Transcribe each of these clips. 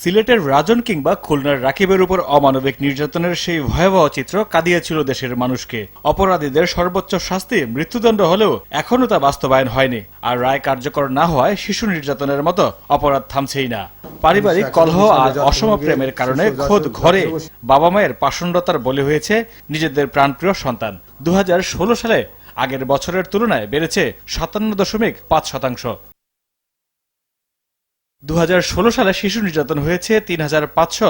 সিলেটের রাজন কিংবা খুলনার রাকিবের উপর অমানবিক নির্যাতনের সেই ভয়াবহ চিত্র কাঁদিয়েছিল দেশের মানুষকে। অপরাধীদের সর্বোচ্চ শাস্তি মৃত্যুদণ্ড হলেও এখনও তা বাস্তবায়ন হয়নি। আর রায় কার্যকর না হওয়ায় শিশু নির্যাতনের মতো অপরাধ থামছেই না। পারিবারিক কলহ আর অসম প্রেমের কারণে খোদ ঘরে বাবা মায়ের পাষণ্ডতার বলি হয়েছে নিজেদের প্রাণপ্রিয় সন্তান। দু হাজার ষোলো সালে আগের বছরের তুলনায় বেড়েছে সাতান্ন দশমিক পাঁচ শতাংশ। দু হাজার ষোলো সালে শিশু নির্যাতন হয়েছে তিন হাজার পাঁচশো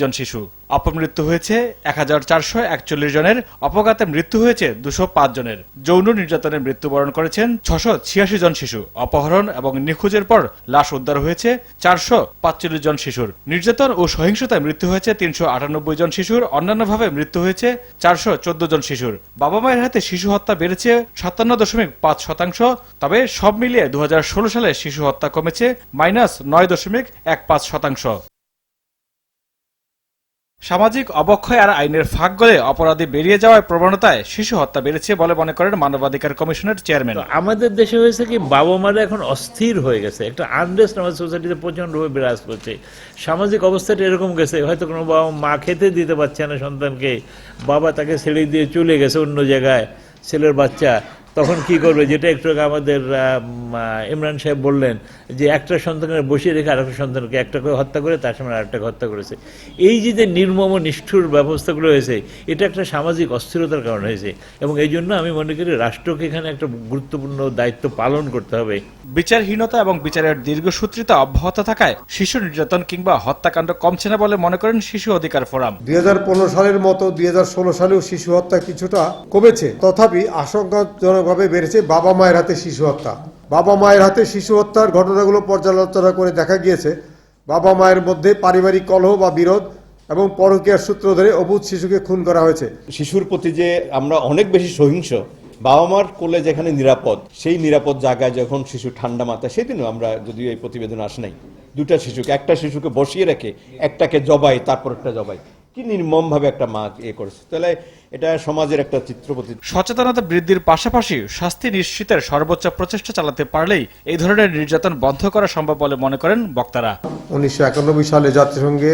জন শিশু। অপমৃত্যু হয়েছে এক হাজার চারশো একচল্লিশ জনের, অপঘাতে মৃত্যু হয়েছে দুশো পাঁচ জনের। যৌন নির্যাতনে মৃত্যুবরণ করেছেন ছশো ছিয়াশি জন শিশু। অপহরণ এবং নিখোঁজের পর লাশ উদ্ধার হয়েছে চারশো পাঁচচল্লিশ জন শিশুর। নির্যাতন ও সহিংসতায় মৃত্যু হয়েছে তিনশো আটানব্বই জন শিশুর, অন্যান্যভাবে মৃত্যু হয়েছে চারশো চোদ্দ জন শিশুর। বাবা মায়ের হাতে শিশু হত্যা বেড়েছে সাতান্ন দশমিক পাঁচ শতাংশ, তবে সব মিলিয়ে দু হাজার ষোলো সালে শিশু হত্যা কমেছে মাইনাস নয় দশমিক এক পাঁচ শতাংশ। সামাজিক অবক্ষয় আর আইনের ফাঁক গলে অপরাধী বেরিয়ে যাওয়ার প্রবণতায় শিশু হত্যা বেড়েছে বলে মনে করেন মানবাধিকার কমিশনের চেয়ারম্যান। আমাদের দেশে হয়েছে কি বাবা মারা এখন অস্থির হয়ে গেছে। একটা আনরেস্ট আমাদের সোসাইটিতে প্রচণ্ডভাবে বিরাজ করছে। সামাজিক অবস্থাটা এরকম গেছে, হয়তো কোনো বাবা মা খেতে দিতে পারছে না সন্তানকে। বাবা তাকে ছেড়ে দিয়ে চলে গেছে অন্য জায়গায়, ছেলের বাচ্চা। তখন কি করবে? যেটা একটু আমাদের ইমরান সাহেব বললেন যে একটা সন্তানকে বসিয়ে রেখে আরেকটা সন্তানকে একটা করে হত্যা করে তার সামনে আরেকটাকে হত্যা করেছে। এই যে যে নির্মম নিষ্ঠুর ব্যবস্থাগুলো হয়েছে এটা একটা সামাজিক অস্থিরতার কারণে হয়েছে এবং এই জন্য আমি মনে করি রাষ্ট্রকে এখানে একটা গুরুত্বপূর্ণ দায়িত্ব পালন করতে হবে। বিচারহীনতা এবং বিচারের দীর্ঘসূত্রিতা অব্যাহত থাকায় শিশু নির্যাতন কিংবা হত্যাকাণ্ড কমছে না বলে মনে করেন শিশু অধিকার ফোরাম। দুই হাজার পনেরো সালের মতো দুই হাজার ষোলো সালেও শিশু হত্যা কিছুটা কমেছে তথাপি আশঙ্কাজনকভাবে বেড়েছে বাবা মায়ের হাতে শিশু হত্যা। বাবা মায়ের হাতে শিশু হত্যার ঘটনাগুলো পর্যালোচনা করে দেখা গিয়েছে। বাবা মায়ের মধ্যে পারিবারিক কলহ বা বিরোধ এবং পরকীয়ার সূত্র ধরে অবুধ শিশুকে খুন করা হয়েছে। শিশুর প্রতি যে আমরা অনেক বেশি সহিংস, বাবা মার কোলে যেখানে নিরাপদ, সেই নিরাপদ জায়গায় যখন শিশু ঠান্ডা মাথায়, সেদিনও আমরা যদিও এই প্রতিবেদন আসে নাই। দুটা শিশুকে, একটা শিশুকে বসিয়ে রেখে, একটাকে জবাই, তারপর একটা জবাই। কি নির্মম ভাবে একটা মা এ করেছে? তাহলে এটা সমাজের একটা চিত্রপতি সচেতনতা বৃদ্ধির পাশাপাশি শাস্তি নিশ্চিতের সর্বোচ্চ প্রচেষ্টা চালাতে পারলেই এই ধরনের নির্যাতন বন্ধ করা সম্ভব বলে মনে করেন বক্তারা। উনিশশো একানব্বই সালে জাতিসংঘে